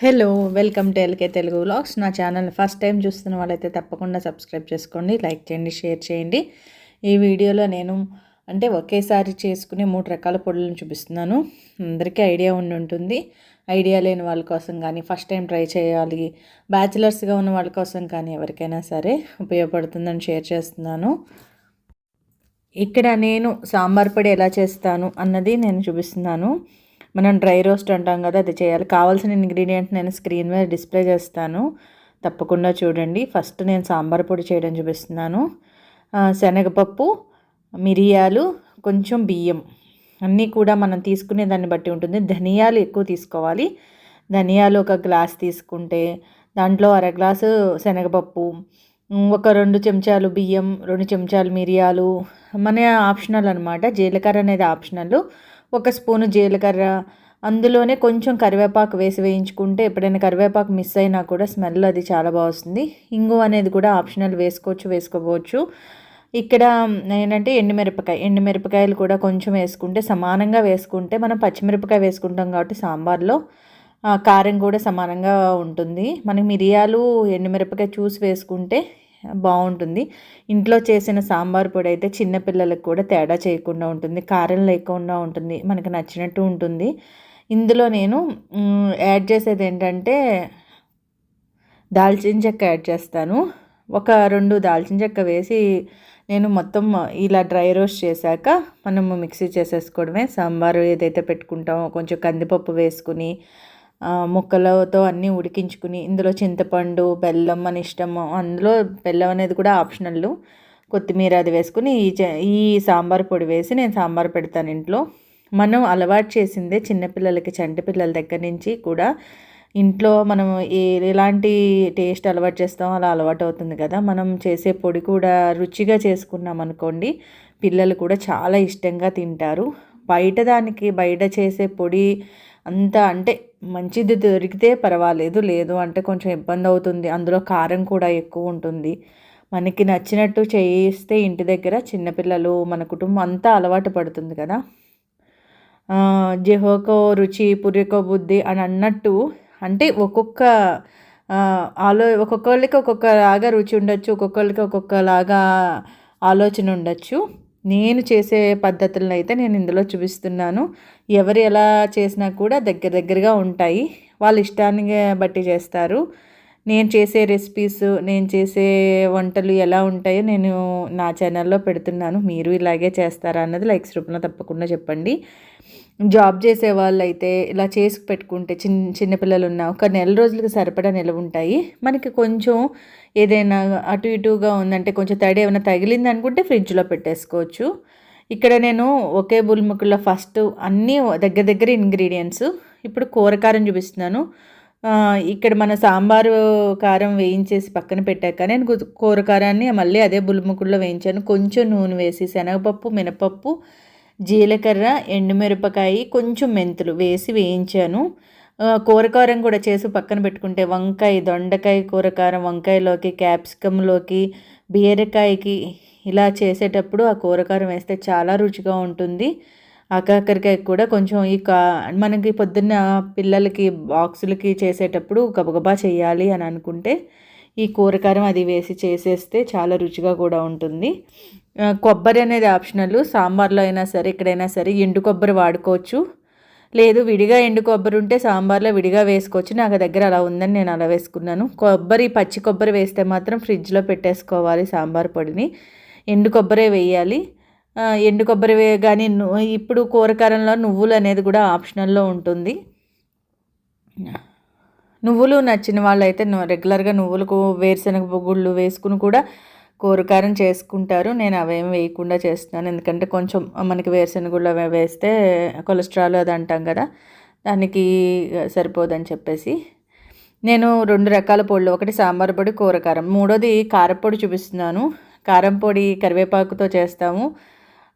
Hello welcome to LK Telugu vlogs నా channel first time చూస్తున్న వాళ్ళైతే తప్పకుండా సబ్స్క్రైబ్ చేసుకోండి లైక్ చేయండి షేర్ చేయండి. ఈ వీడియోలో నేను అంటే ఒకేసారి చేసుకునే మూడు రకాల పొడులను చూపిస్తున్నాను. అందరికీ ఐడియా ఉండి ఉంటుంది. ఐడియా లేని వాళ్ళ కోసం కానీ ఫస్ట్ టైం ట్రై చేయాలి బ్యాచిలర్స్గా ఉన్న వాళ్ళ కోసం కానీ ఎవరికైనా సరే ఉపయోగపడుతుందని షేర్ చేస్తున్నాను. ఇక్కడ నేను సాంబార్ పొడి ఎలా చేస్తాను అన్నది నేను చూపిస్తున్నాను. మనం డ్రై రోస్ట్ అంటాం కదా అది చేయాలి. కావాల్సిన ఇంగ్రీడియంట్ నేను స్క్రీన్ మీద డిస్ప్లే చేస్తాను. తప్పకుండా చూడండి. ఫస్ట్ నేను సాంబార్ పొడి చేయడం చూపిస్తున్నాను. శనగపప్పు మిరియాలు కొంచెం బియ్యం. అన్నీ కూడా మనం తీసుకునే దాన్ని బట్టి ఉంటుంది. ధనియాలు ఎక్కువ తీసుకోవాలి. ధనియాలు ఒక గ్లాస్ తీసుకుంటే దాంట్లో అర గ్లాసు శనగపప్పు ఒక రెండు చెంచాలు బియ్యం రెండు చెంచాలు మిరియాలు మన ఆప్షనల్ అనమాట జీలకర్ర అనేది ఆప్షనల్ ఒక స్పూను జీలకర్ర అందులోనే కొంచెం కరివేపాకు వేసి వేయించుకుంటే ఎప్పుడైనా కరివేపాకు మిస్ అయినా కూడా స్మెల్ అది చాలా బాగుస్తుంది. ఇంగు అనేది కూడా ఆప్షనల్ వేసుకోవచ్చు వేసుకోవచ్చు. ఇక్కడ ఏంటంటే ఎండుమిరపకాయ ఎండుమిరపకాయలు కూడా కొంచెం వేసుకుంటే సమానంగా వేసుకుంటే మనం పచ్చిమిరపకాయ వేసుకుంటాం కాబట్టి సాంబార్లో కారం కూడా సమానంగా ఉంటుంది. మనకి మిరియాలు ఎండుమిరపకాయ చూసి వేసుకుంటే బాగుంటుంది. ఇంట్లో చేసిన సాంబార్ పొడి అయితే చిన్నపిల్లలకు కూడా తేడా చేయకుండా ఉంటుంది. కారం లేకుండా ఉంటుంది. మనకు నచ్చినట్టు ఉంటుంది. ఇందులో నేను యాడ్ చేసేది ఏంటంటే దాల్చిన చెక్క యాడ్ చేస్తాను. ఒక రెండు దాల్చిన చెక్క వేసి నేను మొత్తం ఇలా డ్రై రోస్ట్ చేశాక మనము మిక్సీ చేసేసుకోవడమే. సాంబారు ఏదైతే పెట్టుకుంటామో కొంచెం కందిపప్పు వేసుకుని ముక్కలతో అన్నీ ఉడికించుకుని ఇందులో చింతపండు బెల్లం మన ఇష్టము అందులో బెల్లం అనేది కూడా ఆప్షనల్. కొత్తిమీర అది వేసుకుని ఈ చ- ఈ సాంబార్ పొడి వేసి నేను సాంబార్ పెడతాను ఇంట్లో. మనం అలవాటు చేసిందే చిన్నపిల్లలకి చంటి పిల్లల దగ్గర నుంచి కూడా ఇంట్లో మనం ఏ ఎలాంటి టేస్ట్ అలవాటు చేస్తామో అలా అలవాటు అవుతుంది కదా. మనం చేసే పొడి కూడా రుచిగా చేసుకున్నాం అనుకోండి పిల్లలు కూడా చాలా ఇష్టంగా తింటారు. బయట దానికి బయట చేసే పొడి అంతా అంటే మంచిది దొరికితే పర్వాలేదు లేదు అంటే కొంచెం ఇబ్బంది అవుతుంది. అందులో కారం కూడా ఎక్కువ ఉంటుంది. మనకి నచ్చినట్టు చేయిస్తే ఇంటి దగ్గర చిన్నపిల్లలు మన కుటుంబం అంతా అలవాటు పడుతుంది కదా. జెహోకో రుచి పురికో బుద్ధి అని అన్నట్టు అంటే ఒక్కొక్క ఆలో ఒక్కొక్కరికి ఒక్కొక్కలాగా రుచి ఉండొచ్చు ఒక్కొక్కరికి ఒక్కొక్కలాగా ఆలోచన ఉండొచ్చు. నేను చేసే పద్ధతులను అయితే నేను ఇందులో చూపిస్తున్నాను. ఎవరు ఎలా చేసినా కూడా దగ్గర దగ్గరగా ఉంటాయి. వాళ్ళ ఇష్టాన్ని బట్టి చేస్తారు. నేను చేసే రెసిపీస్ నేను చేసే వంటలు ఎలా ఉంటాయో నేను నా ఛానల్లో పెడుతున్నాను. మీరు ఇలాగే చేస్తారా అన్నది లైక్స్ రూపంలో తప్పకుండా చెప్పండి. జాబ్ చేసే వాళ్ళు అయితే ఇలా చేసి పెట్టుకుంటే చిన్న చిన్నపిల్లలు ఉన్న ఒక నెల రోజులకు సరిపడా నిలవ ఉంటాయి మనకి కొంచెం ఏదైనా అటు ఇటుగా ఉందంటే కొంచెం తడి ఏమైనా తగిలింది అనుకుంటే ఫ్రిడ్జ్లో పెట్టేసుకోవచ్చు. ఇక్కడ నేను ఒకే బుల్ముకుల్లో ఫస్ట్ అన్నీ దగ్గర దగ్గర ఇంగ్రీడియంట్స్ ఇప్పుడు కూర కారం చూపిస్తున్నాను. ఇక్కడ మన సాంబారు కారం వేయించేసి పక్కన పెట్టాక నేను కూర కారాన్ని మళ్ళీ అదే బుల్ముకుల్లో వేయించాను. కొంచెం నూనె వేసి శనగపప్పు మినపప్పు జీలకర్ర ఎండుమిరపకాయ కొంచెం మెంతులు వేసి వేయించాను. కూరకారం కూడా చేసి పక్కన పెట్టుకుంటే వంకాయ దొండకాయ కూరకారం వంకాయలోకి క్యాప్సికంలోకి బీరకాయకి ఇలా చేసేటప్పుడు ఆ కూరకారం వేస్తే చాలా రుచిగా ఉంటుంది. ఆకాకరికాయ కూడా కొంచెం ఈ కా మనకి పొద్దున్న పిల్లలకి బాక్సులకి చేసేటప్పుడు గబగబా చేయాలి అని అనుకుంటే ఈ కూరకారం అది వేసి చేసేస్తే చాలా రుచిగా కూడా ఉంటుంది. కొబ్బరి అనేది ఆప్షనల్. సాంబార్లో అయినా సరే ఎక్కడైనా సరే ఎండు కొబ్బరి వాడుకోవచ్చు. లేదు విడిగా ఎండు కొబ్బరి ఉంటే సాంబార్లో విడిగా వేసుకోవచ్చు. నాకు దగ్గర అలా ఉందని నేను అలా వేసుకున్నాను. కొబ్బరి పచ్చి కొబ్బరి వేస్తే మాత్రం ఫ్రిడ్జ్లో పెట్టేసుకోవాలి సాంబార్ పొడిని. ఎండు కొబ్బరే వేయాలి. ఎండు కొబ్బరి వే కానీ ఇప్పుడు కూరకారంలో నువ్వులు అనేది కూడా ఆప్షనల్లో ఉంటుంది. నువ్వులు నచ్చిన వాళ్ళు అయితే రెగ్యులర్గా నువ్వులకు వేరుశనగ గుళ్ళు వేసుకుని కూడా కూరకారం చేసుకుంటారు. నేను అవేం వేయకుండా చేస్తున్నాను. ఎందుకంటే కొంచెం మనకి వేరుశనగుళ్ళు అవి వేస్తే కొలెస్ట్రాల్ అది అంటాం కదా దానికి సరిపోదని చెప్పేసి. నేను రెండు రకాల పొడులు ఒకటి సాంబార్ పొడి కూరకారం మూడోది కారపొడి చూపిస్తున్నాను. కారం పొడి కరివేపాకుతో చేస్తాము.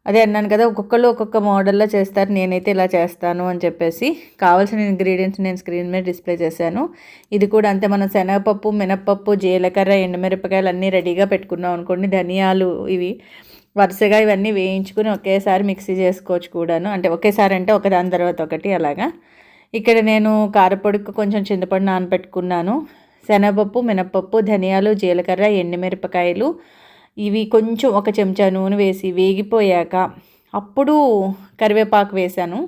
అదే అన్నాను కదా ఒక్కొక్కళ్ళు ఒక్కొక్క మోడల్లో చేస్తారు నేనైతే ఇలా చేస్తాను అని చెప్పేసి కావాల్సిన ఇంగ్రీడియంట్స్ నేను స్క్రీన్ మీద డిస్ప్లే చేశాను. ఇది కూడా అంతే మనం శనగపప్పు మినప్పప్పు జీలకర్ర ఎండుమిరపకాయలు అన్నీ రెడీగా పెట్టుకున్నాం అనుకోండి ధనియాలు ఇవి వరుసగా ఇవన్నీ వేయించుకుని ఒకేసారి మిక్సీ చేసుకోవచ్చు కూడాను. అంటే ఒకేసారి అంటే ఒకదాని తర్వాత ఒకటి అలాగా. ఇక్కడ నేను కారపొడికి కొంచెం చింతపండు నానబెట్టుకున్నాను. శనగపప్పు మినప్పప్పు ధనియాలు జీలకర్ర ఎండుమిరపకాయలు ఇవి కొంచెం ఒక చెంచా నూనె వేసి వేగిపోయాక అప్పుడు కరివేపాకు వేశాను.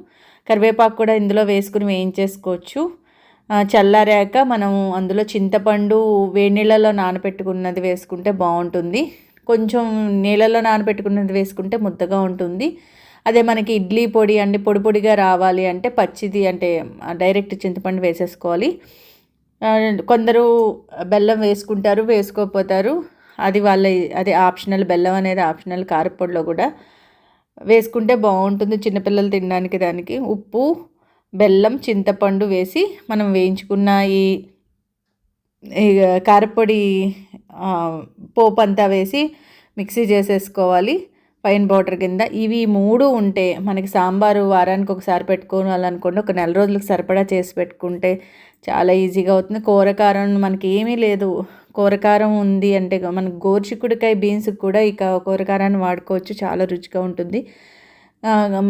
కరివేపాకు కూడా ఇందులో వేసుకుని వేయించేసుకోవచ్చు. చల్లారాక మనం అందులో చింతపండు వేడి నీళ్ళలో నానబెట్టుకున్నది వేసుకుంటే బాగుంటుంది. కొంచెం నీళ్ళలో నానబెట్టుకున్నది వేసుకుంటే ముద్దగా ఉంటుంది. అదే మనకి ఇడ్లీ పొడి అంటే పొడి పొడిగా రావాలి అంటే పచ్చిది అంటే డైరెక్ట్ చింతపండు వేసేసుకోవాలి. కొందరు బెల్లం వేసుకుంటారు వేసుకోకపోతారు అది వాళ్ళ అది ఆప్షనల్ బెల్లం అనేది ఆప్షనల్ కారపొడిలో కూడా వేసుకుంటే బాగుంటుంది చిన్నపిల్లలు తినడానికి దానికి. ఉప్పు బెల్లం చింతపండు వేసి మనం వేయించుకున్న ఈ కారపొడి పోపు అంతా వేసి మిక్సీ చేసేసుకోవాలి. పైన పౌడర్ కింద. ఇవి మూడు ఉంటే మనకి సాంబారు వారానికి ఒకసారి పెట్టుకోవాలనుకోండి ఒక నెల రోజులకు సరిపడా చేసి పెట్టుకుంటే చాలా ఈజీగా అవుతుంది. కూరకారం మనకి ఏమీ లేదు. కూరకారం ఉంది అంటే మన గోర్చికుడికాయ బీన్స్ కూడా ఇక కూరకారాన్ని వాడుకోవచ్చు. చాలా రుచిగా ఉంటుంది.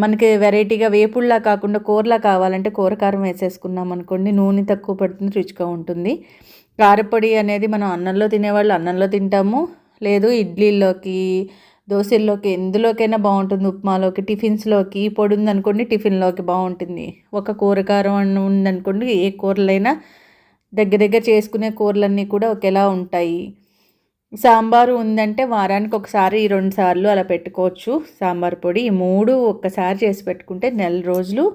మనకి వెరైటీగా వేపుల్లా కాకుండా కూరలా కావాలంటే కూరకారం వేసేసుకున్నాం అనుకోండి నూనె తక్కువ పడుతుంది రుచిగా ఉంటుంది. కారపొడి అనేది మనం అన్నంలో తినేవాళ్ళు అన్నంలో తింటాము. లేదు ఇడ్లీలోకి దోశల్లోకి ఎందులోకైనా బాగుంటుంది. ఉప్మాలోకి టిఫిన్స్లోకి పొడి ఉందనుకోండి టిఫిన్లోకి బాగుంటుంది. ఒక కూరకారం ఉందనుకోండి ఏ కూరలైనా దగ్గర దగ్గర చేసుకునే కూరలన్నీ కూడా ఒకేలా ఉంటాయి. సాంబారు ఉందంటే వారానికి ఒకసారి రెండు సార్లు అలా పెట్టుకోవచ్చు. సాంబార్ పొడి ఈ మూడు ఒక్కసారి చేసి పెట్టుకుంటే నెల రోజులు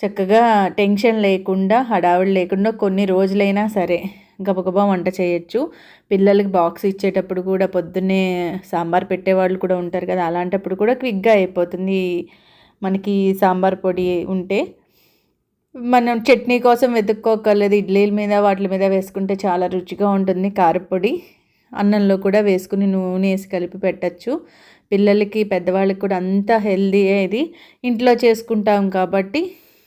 చక్కగా టెన్షన్ లేకుండా హడావిడి లేకుండా కొన్ని రోజులైనా సరే గబగబా వంట చేయొచ్చు. పిల్లలకి బాక్స్ ఇచ్చేటప్పుడు కూడా పొద్దున్నే సాంబార్ పెట్టేవాళ్ళు కూడా ఉంటారు కదా అలాంటప్పుడు కూడా క్విక్గా అయిపోతుంది. మనకి సాంబార్ పొడి ఉంటే మనం చట్నీ కోసం వెతుక్కోకర్లేదు. ఇడ్లీల మీద వాటి మీద వేసుకుంటే చాలా రుచిగా ఉంటుంది. కారపొడి అన్నంలో కూడా వేసుకుని నూనె వేసి కలిపి పెట్టచ్చు. పిల్లలకి పెద్దవాళ్ళకి కూడా అంత హెల్దీ ఇది ఇంట్లో చేసుకుంటాం కాబట్టి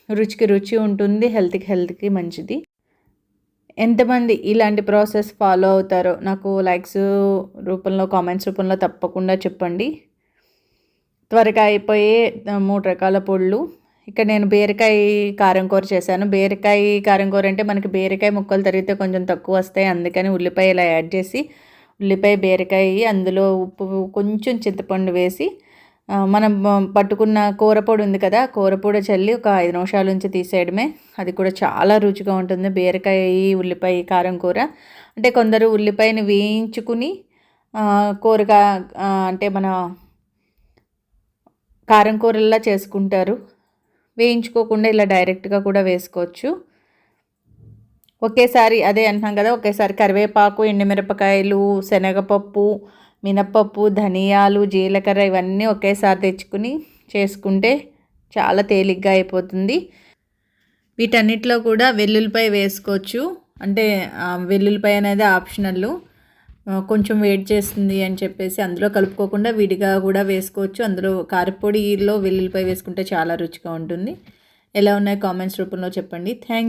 రుచికి రుచి ఉంటుంది హెల్త్కి హెల్త్కి మంచిది. ఎంతమంది ఇలాంటి ప్రాసెస్ ఫాలో అవుతారో నాకు లైక్స్ రూపంలో కామెంట్స్ రూపంలో తప్పకుండా చెప్పండి. త్వరగా అయిపోయే మూడు రకాల పొళ్ళు ఇక్కడ నేను బీరకాయ కారం కూర చేశాను. బీరకాయ కారం కూర అంటే మనకి బీరకాయ ముక్కలు తరిగితే కొంచెం తక్కువ వస్తాయి. అందుకని ఉల్లిపాయ ఇలా యాడ్ చేసి ఉల్లిపాయ బీరకాయ అందులో ఉప్పు కొంచెం చింతపండు వేసి మనం పట్టుకున్న కూరపొడి ఉంది కదా కూరపొడి చల్లి ఒక ఐదు నిమిషాల నుంచి తీసేయడమే. అది కూడా చాలా రుచిగా ఉంటుంది. బీరకాయ ఉల్లిపాయ కారం కూర. అంటే కొందరు ఉల్లిపాయని వేయించుకుని కూరగా అంటే మన కారం కూరల్లా చేసుకుంటారు. వేయించుకోకుండా ఇలా డైరెక్ట్గా కూడా వేసుకోవచ్చు. ఒకేసారి అదే అంటున్నాం కదా ఒకేసారి కరివేపాకు ఎండుమిరపకాయలు శనగపప్పు మినప్పప్పు ధనియాలు జీలకర్ర ఇవన్నీ ఒకేసారి తెచ్చుకుని చేసుకుంటే చాలా తేలిగ్గా అయిపోతుంది. వీటన్నిటిలో కూడా వెల్లుల్లిపాయ వేసుకోవచ్చు. అంటే వెల్లుల్లిపాయ అనేది ఆప్షనల్ కొంచెం వెయిట్ చేస్తుంది అని చెప్పేసి అందులో కలుపుకోకుండా విడిగా కూడా వేసుకోవచ్చు. అందులో కారపొడిలో వెల్లుల్లిపాయ వేసుకుంటే చాలా రుచిగా ఉంటుంది. ఎలా ఉన్నాయి కామెంట్స్ రూపంలో చెప్పండి. థ్యాంక్